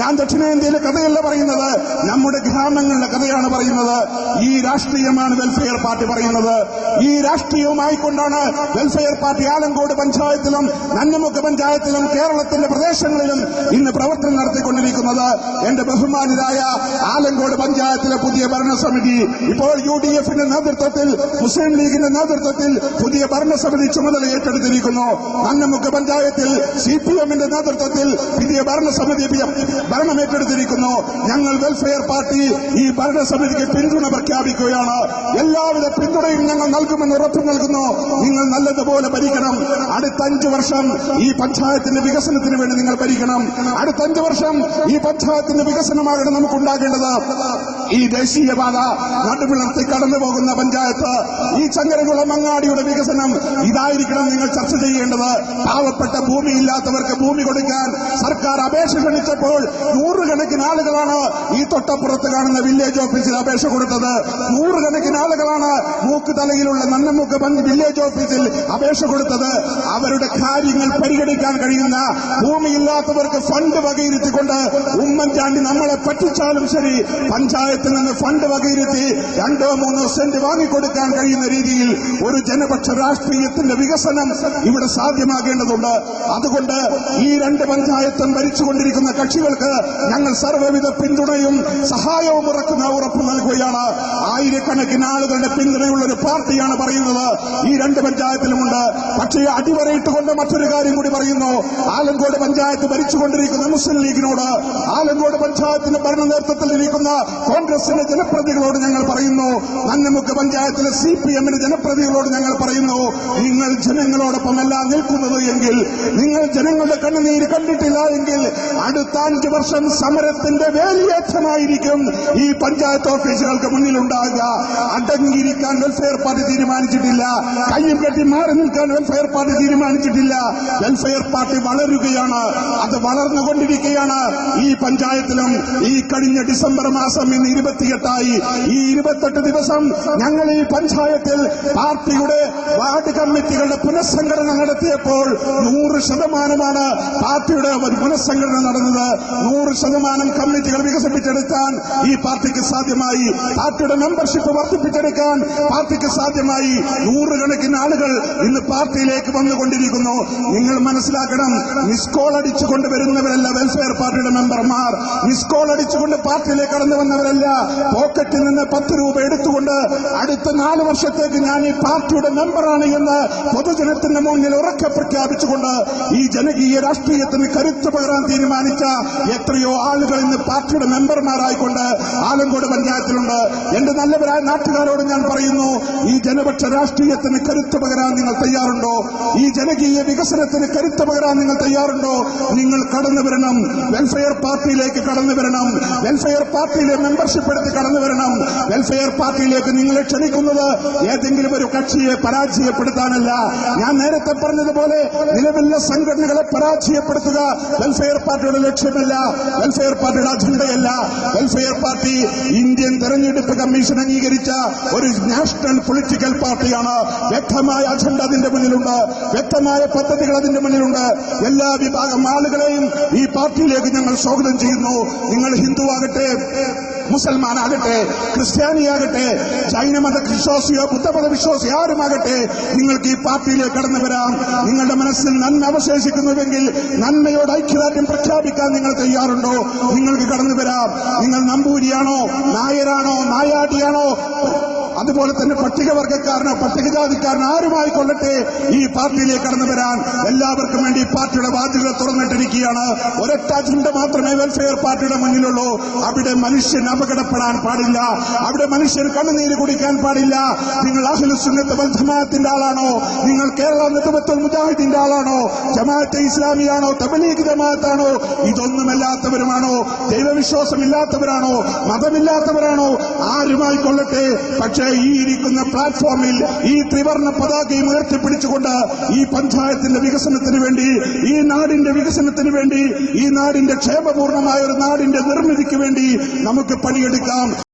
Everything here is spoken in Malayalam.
ഞാൻ ദക്ഷിണേന്ത്യയിലെ കഥയല്ല പറയുന്നത്. നമ്മുടെ ഗ്രാമങ്ങളിലെ കഥയാണ് പറയുന്നത്. ഈ രാഷ്ട്രീയമാണ് വെൽഫെയർ പാർട്ടി പറയുന്നത്. ഈ രാഷ്ട്രീയവുമായി കൊണ്ടാണ് വെൽഫെയർ പാർട്ടി ആലങ്കോട് പഞ്ചായത്തിലും നന്നമുക്ക് പഞ്ചായത്തിലും കേരളത്തിന്റെ പ്രദേശങ്ങളിലും ഇന്ന് പ്രവർത്തനം നടത്തിക്കൊണ്ടിരിക്കുന്നത്. എന്റെ ബഹുമാനിതായ ആലങ്കോട് പഞ്ചായത്തിലെ പുതിയ ഭരണസമിതി ഇപ്പോൾ യു ഡി എഫിന്റെ നേതൃത്വത്തിൽ മുസ്ലിം ലീഗിന്റെ നേതൃത്വത്തിൽ പുതിയ ഭരണസമിതി ചുമതല ഏറ്റെടുത്തിരിക്കുന്നു. നന്നമുക്ക് പഞ്ചായത്തിൽ സി പി എമ്മിന്റെ നേതൃത്വത്തിൽ പുതിയ ഭരണസമിതി ഭരണം ഏറ്റെടുത്തിരിക്കുന്നു. ഞങ്ങൾ വെൽഫെയർ പാർട്ടി ഈ ഭരണസമിതിക്ക് പിന്തുണ പ്രഖ്യാപിക്കുകയാണ്. എല്ലാവിധ പിന്തുണയും ഞങ്ങൾ നൽകുമെന്ന് ഉറപ്പു നൽകുന്നു. നിങ്ങൾ നല്ലതുപോലെ ഭരിക്കണം. അടുത്ത അഞ്ചു വർഷം ഈ പഞ്ചായത്തിന്റെ വികസനത്തിന് വേണ്ടി നിങ്ങൾ ഭരിക്കണം. അടുത്ത അഞ്ചു വർഷം ഈ പഞ്ചായത്തിന്റെ വികസനമാകണം നമുക്കുണ്ടാകേണ്ടത്. ഈ ദേശീയപാത നടുവിളർത്തി കടന്നു പോകുന്ന പഞ്ചായത്ത് ഈ ചങ്ങരകുളം അങ്ങാടിയുടെ വികസനം ഇതായിരിക്കണം നിങ്ങൾ ചർച്ച ചെയ്യേണ്ടത്. പാവപ്പെട്ട ഭൂമിയില്ലാത്തവർക്ക് ഭൂമി കൊടുക്കാൻ സർക്കാർ അപേക്ഷ ക്ഷണിച്ചപ്പോൾ നൂറുകണക്കിന് ആളുകളാണ് ഈ തൊട്ടപ്പുറത്ത് കാണുന്ന വില്ലേജ് ഓഫീസിൽ അപേക്ഷ കൊടുത്തത്. നൂറുകണക്കിന് ആളുകളാണ് മൂക്ക് തലയിലുള്ള നന്നമൂക്ക് വില്ലേജ് ഓഫീസിൽ അപേക്ഷ കൊടുത്തത്. അവരുടെ കാര്യങ്ങൾ പരിഗണിക്കാൻ കഴിയുന്ന ഭൂമിയില്ലാത്തവർക്ക് ഫണ്ട് വകയിരുത്തിക്കൊണ്ട് ഉമ്മൻചാണ്ടി നമ്മളെ പറ്റിച്ചാലും ശരി പഞ്ചായത്തിൽ നിന്ന് ഫണ്ട് വകയിരുത്തി രണ്ടോ മൂന്നോ സെന്റ് വാങ്ങിക്കൊടുക്കാൻ കഴിയുന്ന രീതിയിൽ ഒരു ജനപക്ഷ രാഷ്ട്രീയത്തിന്റെ വികസനം ഇവിടെ സാധ്യമാകേണ്ടതുണ്ട്. അതുകൊണ്ട് ഈ രണ്ട് പഞ്ചായത്തും ഭരിച്ചുകൊണ്ടിരിക്കുന്ന കക്ഷികൾക്ക് ഞങ്ങൾ സർവവിധ പിന്തുണയും സഹായവും ഉറക്കുന്ന ഉറപ്പ് നൽകുകയാണ്. ആയിരക്കണക്കിന് ആളുകളുടെ പിന്തുണയുള്ള ഒരു പാർട്ടിയാണ് പറയുന്നത്. ഈ രണ്ട് പഞ്ചായത്തിലുമുണ്ട് പക്ഷേ അടിവരയിട്ടുകൊണ്ട് മറ്റൊരു കാര്യം കൂടി പറയുന്നു. ആലങ്കോട് പഞ്ചായത്ത് ഭരിച്ചുകൊണ്ടിരിക്കുന്ന മുസ്ലിം ലീഗിനോട് ആലങ്കോട് പഞ്ചായത്തിന്റെ ഭരണ നേതൃത്വത്തിൽ ഇരിക്കുന്ന കോൺഗ്രസിന്റെ ജനപ്രതികളോട് ഞങ്ങൾ പറയുന്നു. നന്നമുക്ക് പഞ്ചായത്തിലെ സി പി എമ്മിന്റെ ജനപ്രതികളോട് ഞങ്ങൾ പറയുന്നു. നിങ്ങൾ ജനങ്ങളോടൊപ്പമല്ല നിൽക്കുന്നത് എങ്കിൽ നിങ്ങൾ ജനങ്ങളുടെ കണ്ണുനീര് കണ്ടിട്ടില്ല എങ്കിൽ അടുത്ത വർഷം സമരത്തിന്റെ വേലിയേറ്റമായിരിക്കും ഈ പഞ്ചായത്ത് ഓഫീസുകൾക്ക് മുന്നിലുണ്ടാകുക. അടങ്ങിയിരിക്കാൻ വെൽഫെയർ പാർട്ടി തീരുമാനിച്ചിട്ടില്ല. കയ്യും കെട്ടി മാറി നിൽക്കാൻ വെൽഫെയർ പാർട്ടി തീരുമാനിച്ചിട്ടില്ല. വെൽഫെയർ പാർട്ടി വളരുകയാണ്. അത് വളർന്നുകൊണ്ടിരിക്കുകയാണ്. ഈ പഞ്ചായത്തിലും ഈ കഴിഞ്ഞ ഡിസംബർ മാസം ഇന്ന് ഇരുപത്തിയെട്ടായി. ഈ ഇരുപത്തെട്ട് ദിവസം ഞങ്ങൾ ഈ പഞ്ചായത്തിൽ പാർട്ടിയുടെ വാർഡ് കമ്മിറ്റികളുടെ പുനഃസംഘടന നടത്തിയപ്പോൾ നൂറ് ശതമാനമാണ് പാർട്ടിയുടെ പുനഃസംഘടന നടന്നത്. നൂറ് ശതമാനം കമ്മിറ്റികൾ വികസിപ്പിച്ചെടുക്കാൻ ഈ പാർട്ടിക്ക് സാധ്യമായി. പാർട്ടിയുടെ മെമ്പർഷിപ്പ് വർദ്ധിപ്പിച്ചെടുക്കാൻ പാർട്ടിക്ക് സാധ്യമായി. നൂറുകണക്കിന് ആളുകൾ ഇന്ന് പാർട്ടിയിലേക്ക് വന്നുകൊണ്ടിരിക്കുന്നു. നിങ്ങൾ മനസ്സിലാക്കണം മിസ് കോൾ അടിച്ചുകൊണ്ട് വരുന്നവരല്ല വെൽഫെയർ പാർട്ടിയുടെ മെമ്പർമാർ. മിസ് കോൾ അടിച്ചുകൊണ്ട് പാർട്ടിയിലേക്ക് കടന്നു വന്നവരല്ല. പോക്കറ്റിൽ നിന്ന് പത്ത് രൂപ എടുത്തുകൊണ്ട് അടുത്ത നാല് വർഷത്തേക്ക് ഞാൻ ഈ പാർട്ടിയുടെ മെമ്പറാണ് എന്ന് പൊതുജനത്തിന്റെ മുന്നിൽ ഉറക്കെ പ്രഖ്യാപിച്ചുകൊണ്ട് ഈ ജനകീയ രാഷ്ട്രീയത്തിന് കരുത്ത് പകരാൻ തീരുമാനിച്ച എത്രയോ ആളുകൾ ഇന്ന് പാർട്ടിയുടെ മെമ്പർമാരായിക്കൊണ്ട് ആലങ്കോട് പഞ്ചായത്തിലുണ്ട്. എന്റെ നല്ലവരായ നാട്ടുകാരോട് ഞാൻ പറയുന്നു ഈ ജനപക്ഷ രാഷ്ട്രീയത്തിന് കരുത്ത് പകരാൻ നിങ്ങൾ തയ്യാറുണ്ടോ? ഈ ജനകീയ വികസനത്തിന് കരുത്ത് പകരാൻ നിങ്ങൾ തയ്യാറുണ്ടോ? നിങ്ങൾ കടന്നു വരണം വെൽഫെയർ പാർട്ടിയിലേക്ക് കടന്നു വരണം വെൽഫെയർ പാർട്ടിയിലെ മെമ്പർഷിപ്പ് എടുത്ത് കടന്നു വരണം. വെൽഫെയർ പാർട്ടിയിലേക്ക് നിങ്ങളെ ക്ഷണിക്കുന്നത് ഏതെങ്കിലും ഒരു കക്ഷിയെ പരാജയപ്പെടുത്താനല്ല. ഞാൻ നേരത്തെ പറഞ്ഞതുപോലെ നിലവിലുള്ള സംഘടനകളെ പരാജയപ്പെടുത്തുക വെൽഫെയർ പാർട്ടിയുടെ ലക്ഷ്യമല്ല. വെൽഫെയർ പാർട്ടിയുടെ അജണ്ടയല്ല. വെൽഫെയർ പാർട്ടി ഇന്ത്യൻ തെരഞ്ഞെടുപ്പ് കമ്മീഷൻ അംഗീകരിച്ച ഒരു നാഷണൽ പൊളിറ്റിക്കൽ പാർട്ടിയാണ്. വ്യക്തമായ അജണ്ട അതിന്റെ മുന്നിലുണ്ട്. വ്യക്തമായ പദ്ധതികൾ അതിന്റെ മുന്നിലുണ്ട്. എല്ലാ വിഭാഗം ആളുകളെയും ഈ പാർട്ടിയിലേക്ക് ഞങ്ങൾ സ്വാഗതം ചെയ്യുന്നു. നിങ്ങൾ ഹിന്ദു ആകട്ടെ മുസൽമാനാകട്ടെ ക്രിസ്ത്യാനിയാകട്ടെ ജൈനമത വിശ്വാസിയോ ബുദ്ധമത വിശ്വാസി ആരുമാകട്ടെ നിങ്ങൾക്ക് ഈ പാർട്ടിയിലേക്ക് കടന്നു വരാം. നിങ്ങളുടെ മനസ്സിൽ നന്മ അവശേഷിക്കുന്നുവെങ്കിൽ നന്മയോട് ഐക്യദാർഢ്യം പ്രഖ്യാപിക്കാൻ നിങ്ങൾ തയ്യാറുണ്ടോ? നിങ്ങൾക്ക് കടന്നു വരാം. നിങ്ങൾ നമ്പൂരിയാണോ നായരാണോ നായാടിയാണോ അതുപോലെ തന്നെ പട്ടികവർഗക്കാരനോ പട്ടികജാതിക്കാരനോ ആരുമായി കൊള്ളട്ടെ? ഈ പാർട്ടിയിലേക്ക് കടന്നു വരാൻ എല്ലാവർക്കും വേണ്ടി പാർട്ടിയുടെ വാതിലുകൾ തുറന്നിട്ടിരിക്കുകയാണ്. ഒരൊറ്റ അജണ്ട മാത്രമേ വെൽഫെയർ പാർട്ടിയുടെ മുന്നിലുള്ളൂ. അവിടെ മനുഷ്യൻ അപകടപ്പെടാൻ പാടില്ല. അവിടെ മനുഷ്യൻ കണ്ണുനീര് കുടിക്കാൻ പാടില്ല. നിങ്ങൾ അഖിലുസുന്നത്ത് വൽ ജമാഅത്തിന്റെ ആളാണോ? നിങ്ങൾ കേരള നേതൃത്വ മുജാഹിദിന്റെ ആളാണോ? ജമാഅത്തെ ഇസ്ലാമിയാണോ? തബലീഗ് ജമാഅത്താണോ? ഇതൊന്നുമല്ലാത്തവരുമാണോ? ദൈവവിശ്വാസമില്ലാത്തവരാണോ? മതമില്ലാത്തവരാണോ? ആരുമായി കൊള്ളട്ടെ? പക്ഷേ ഈ ഇരിക്കുന്ന പ്ലാറ്റ്ഫോമിൽ ഈ ത്രിവർണ പതാകയും ഉയർത്തിപ്പിടിച്ചുകൊണ്ട് ഈ പഞ്ചായത്തിന്റെ വികസനത്തിന് വേണ്ടി ഈ നാടിന്റെ വികസനത്തിന് വേണ്ടി ഈ നാടിന്റെ ക്ഷേമപൂർണമായ ഒരു നാടിന്റെ നിർമ്മിതിക്ക് വേണ്ടി നമുക്ക് പണിയെടുക്കാം.